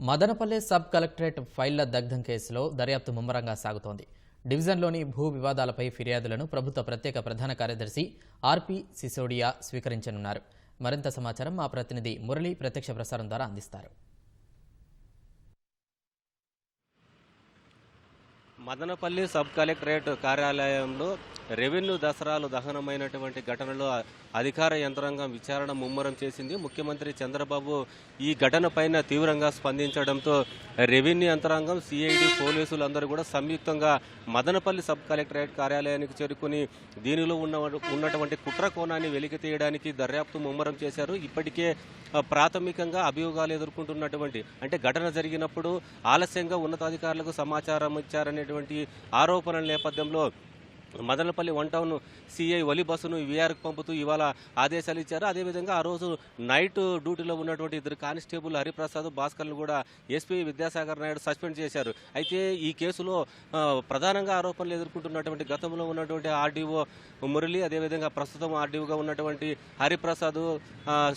Madanapalle sub collectorate ఫైళ్ళ దగ్ధం కేసులో దర్యాప్తు ముమ్మరంగా సాగుతోంది. డివిజన్లోని భూ వివాదాలపై ఫిర్యాదులను ప్రభుత్వ ప్రత్యేక ప్రధాన కార్యదర్శి ఆర్పి సిసోడియా స్వీకరించనున్నారు. మరింత సమాచారం మా ప్రతినిధి మురళి ప్రత్యక్ష ప్రసారం ద్వారా అందిస్తారు. మదనపల్లి సబ్ కలెక్టరేట్ కార్యాలయంలో రెవెన్యూ దసరాలు దహనమైనటువంటి ఘటనలో అధికార యంత్రాంగం విచారణ ముమ్మరం చేసింది. ముఖ్యమంత్రి చంద్రబాబు ఈ ఘటనపైన తీవ్రంగా స్పందించడంతో రెవెన్యూ యంత్రాంగం సిఐడి పోలీసులు అందరూ కూడా సంయుక్తంగా మదనపల్లి సబ్ కలెక్టరేట్ కార్యాలయానికి చేరుకుని దీనిలో ఉన్న ఉన్నటువంటి కుట్ర కోణాన్ని వెలికి తీయడానికి దర్యాప్తు ముమ్మరం చేశారు. ఇప్పటికే ప్రాథమికంగా అభియోగాలు ఎదుర్కొంటున్నటువంటి అంటే ఘటన జరిగినప్పుడు ఆలస్యంగా ఉన్నతాధికారులకు సమాచారం ఇచ్చారనేటువంటి ఆరోపణల నేపథ్యంలో మదనపల్లి వన్ టౌన్ సిఐ ఒలి బస్సును విఆర్కి పంపుతూ ఇవాళ ఆదేశాలు ఇచ్చారు. అదేవిధంగా ఆ రోజు నైట్ డ్యూటీలో ఉన్నటువంటి ఇద్దరు కానిస్టేబుల్ హరిప్రసాద్ భాస్కర్ను కూడా ఎస్పీ విద్యాసాగర్ నాయుడు సస్పెండ్ చేశారు. అయితే ఈ కేసులో ప్రధానంగా ఆరోపణలు ఎదుర్కొంటున్నటువంటి గతంలో ఉన్నటువంటి ఆర్డీఓ మురళి అదేవిధంగా ప్రస్తుతం ఆర్డీఓగా ఉన్నటువంటి హరిప్రసాద్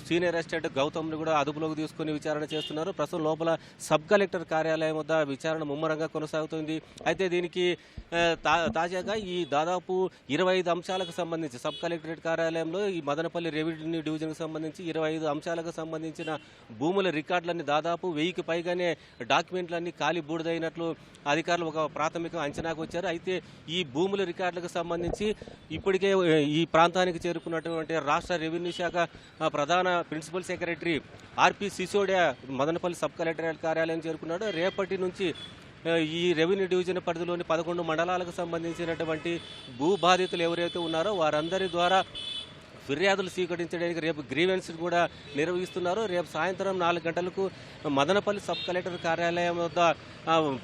సీనియర్ అసిస్టెంట్ గౌతమ్ని కూడా అదుపులోకి తీసుకుని విచారణ చేస్తున్నారు. ప్రస్తుతం లోపల సబ్ కలెక్టర్ కార్యాలయం వద్ద విచారణ ముమ్మరంగా కొనసాగుతుంది. అయితే దీనికి తాజాగా ఈ దాదాపు ఇరవై ఐదు అంశాలకు సంబంధించి సబ్ కలెక్టరేట్ కార్యాలయంలో ఈ మదనపల్లి రెవెన్యూ డివిజన్కి సంబంధించి ఇరవై ఐదు అంశాలకు సంబంధించిన భూముల రికార్డులన్నీ దాదాపు వెయ్యికి పైగానే డాక్యుమెంట్లన్నీ ఖాళీ బూడిదైనట్లు అధికారులు ఒక ప్రాథమిక అంచనాకు వచ్చారు. అయితే ఈ భూముల రికార్డులకు సంబంధించి ఇప్పటికే ఈ ప్రాంతానికి చేరుకున్నటువంటి రాష్ట్ర రెవెన్యూ శాఖ ప్రధాన principal secretary RP Sisodia Madanapalli sub collectorate కార్యాలయం చేరుకున్నాడు. రేపటి నుంచి ఈ రెవెన్యూ డివిజన్ పరిధిలోని పదకొండు మండలాలకు సంబంధించినటువంటి భూ బాధితులు ఎవరైతే ఉన్నారో వారందరి ద్వారా ఫిర్యాదులు స్వీకరించడానికి రేపు గ్రీవెన్స్ కూడా నిర్వహిస్తున్నారు. రేపు సాయంత్రం నాలుగు గంటలకు మదనపల్లి సబ్ కలెక్టర్ కార్యాలయం వద్ద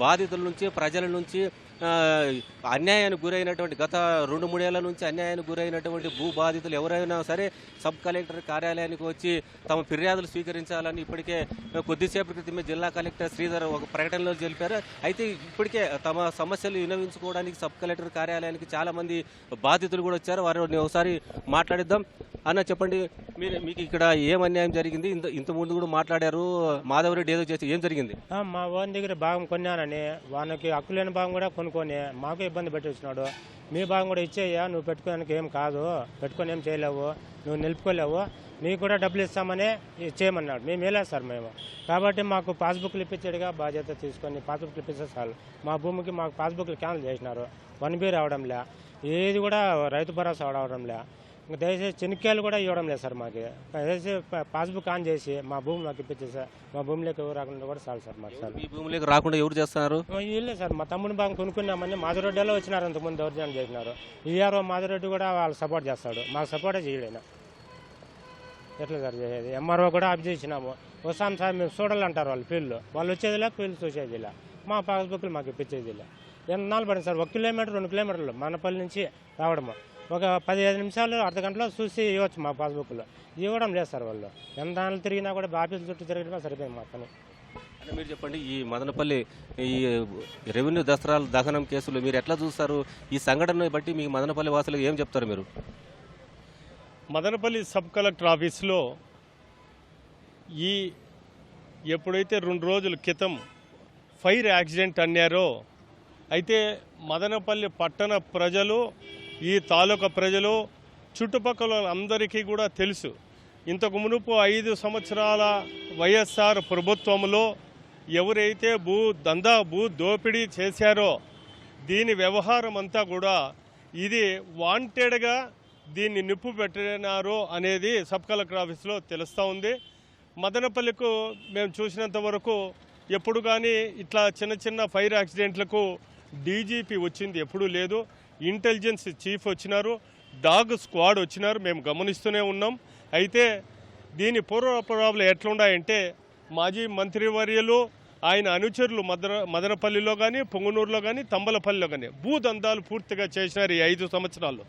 బాధితుల నుంచి ప్రజల నుంచి అన్యాయానికి గురైనటువంటి గత రెండు మూడేళ్ళ నుంచి అన్యాయానికి గురైనటువంటి భూ బాధితులు ఎవరైనా సరే సబ్ కలెక్టర్ కార్యాలయానికి వచ్చి తమ ఫిర్యాదులు స్వీకరించాలని ఇప్పటికే కొద్దిసేపటి క్రితమే జిల్లా కలెక్టర్ శ్రీధర్ ఒక ప్రకటనలో తెలిపారు. అయితే ఇప్పటికే తమ సమస్యలు వినవించుకోవడానికి సబ్ కలెక్టర్ కార్యాలయానికి చాలా మంది బాధితులు కూడా వచ్చారు. వారిని ఒకసారి మాట్లాడిద్దాం. అన్న చెప్పండి. మీరు మీకు ఇక్కడ ఏం అన్యాయం జరిగింది? ఇంత ఇంత ముందు కూడా మాట్లాడారు. మాధవరెడ్డి ఏదో చేసి ఏం జరిగింది? మా వాని దగ్గర భాగం కొన్నానని వానికి హక్కు లేని భాగం కూడా కొనుక్కొని మాకు ఇబ్బంది పెట్టి వచ్చినాడు మీ భాగం కూడా ఇచ్చేయ్యా నువ్వు పెట్టుకోడానికి ఏం కాదు. పెట్టుకొని ఏం చేయలేవు. నువ్వు నిలుపుకోలేవు. నీకు కూడా డబ్బులు ఇస్తామని చేయమన్నాడు. మేము వేయలేదు సార్ మేము. కాబట్టి మాకు పాస్బుక్లు ఇప్పించాడుగా బాధ్యత తీసుకొని పాస్బుక్లు ఇప్పిస్తే చాలు. మా భూమికి మాకు పాస్బుక్లు క్యాన్సిల్ చేసినారు. వన్ బీ రావడంలే. ఏది కూడా రైతు భరోసా రావడంలే. లే దయచేసి చెనిక్కాయలు కూడా ఇవ్వడం లేదు సార్ మాకు. దయచేసి పాస్బుక్ ఆన్ చేసి మా భూమి మాకు ఇప్పించేసి మా భూమిలోకి ఎవరు రాకుండా కూడా చాలు సార్ మాకు సార్ మీ భూమిలోకి రాకుండా ఎవరు చేస్తున్నారు? వీళ్ళే సార్ మా తమ్ముని బాగా కొనుక్కున్నామని మాధురెడ్డిలో వచ్చినారు అంతకుముందు దౌర్జన్యం చేసినారు. ఈఆర్ఓ మాధురెడ్డి కూడా వాళ్ళు సపోర్ట్ చేస్తాడు. మాకు సపోర్టే చేయలేను. ఎట్లా సార్ చేసేది? ఎంఆర్ఓ కూడా అబ్జెక్ట్ ఇచ్చినాము వస్తాం సార్ మేము చూడాలంటారు వాళ్ళు ఫీల్డ్ వాళ్ళు వచ్చేదిలే ఫీల్డ్ చూసేదిలే మా పాస్బుక్లు మాకు ఇప్పించేదిలే ఎన్నాళ్ళు పడింది సార్? ఒక కిలోమీటర్ రెండు కిలోమీటర్లు మనపల్లి నుంచి రావడము. ఒక పదిహేను నిమిషాలు అర్ధ గంటలో చూసి ఇవ్వచ్చు మా పాస్బుక్లో. ఇవ్వడం లేదు సార్ వాళ్ళు. ఎంత దానిలో తిరిగినా కూడా ఆఫీస్ చుట్టూ తిరగడమే సరిపోయింది మా పని. అంటే మీరు చెప్పండి ఈ మదనపల్లి ఈ రెవెన్యూ దసరాల దహనం కేసులు మీరు ఎట్లా చూస్తారు? ఈ సంఘటనను బట్టి మీకు మదనపల్లి వాసులకు ఏం చెప్తారు మీరు? మదనపల్లి సబ్ కలెక్టర్ ఆఫీస్లో ఈ ఎప్పుడైతే రెండు రోజుల క్రితం ఫైర్ యాక్సిడెంట్ అన్నారో అయితే మదనపల్లి పట్టణ ప్రజలు ఈ తాలూకా ప్రజలు చుట్టుపక్కల అందరికీ కూడా తెలుసు. ఇంతకు మునుపు ఐదు సంవత్సరాల వైఎస్ఆర్ ప్రభుత్వంలో ఎవరైతే భూ దందా భూ దోపిడీ చేశారో దీని వ్యవహారం అంతా కూడా ఇది వాంటెడ్గా దీన్ని నిప్పు పెట్టినారు అనేది సబ్ కలెక్టర్ ఆఫీస్లో తెలుస్తూ ఉంది. మదనపల్లికు మేము చూసినంత వరకు ఎప్పుడు కానీ ఇట్లా చిన్న చిన్న ఫైర్ యాక్సిడెంట్లకు డీజీపీ వచ్చింది ఎప్పుడూ లేదు. ఇంటెలిజెన్స్ చీఫ్ వచ్చినారు డాగ్ స్క్వాడ్ వచ్చినారు మేము గమనిస్తూనే ఉన్నాం. అయితే దీని పూర్వపురాలు ఎట్లున్నాయంటే మాజీ మంత్రివర్యులు ఆయన అనుచరులు మదర మదనపల్లిలో కానీ పొంగునూరులో కానీ తంబలపల్లిలో కానీ భూదందాలు పూర్తిగా చేసినారు ఈ ఐదు సంవత్సరాలు.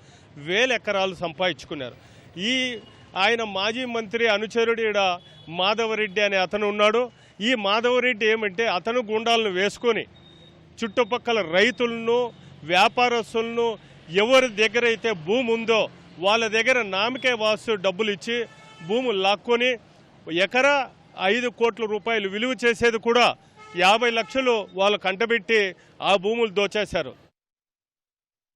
వేల ఎకరాలు సంపాదించుకున్నారు. ఈ ఆయన మాజీ మంత్రి అనుచరుడు ఈడ మాధవరెడ్డి అనే అతను ఉన్నాడు. ఈ మాధవరెడ్డి ఏమంటే అతను గుండాలను వేసుకొని చుట్టుపక్కల రైతులను వ్యాపారస్తులను ఎవరి దగ్గర అయితే భూమి ఉందో వాళ్ళ దగ్గర నామకే వాస్తు డబ్బులు ఇచ్చి భూములు లాక్కొని ఎకరా ఐదు కోట్ల రూపాయలు విలువ చేసేది కూడా యాభై లక్షలు వాళ్ళు కంటబెట్టి ఆ భూములు దోచేశారు.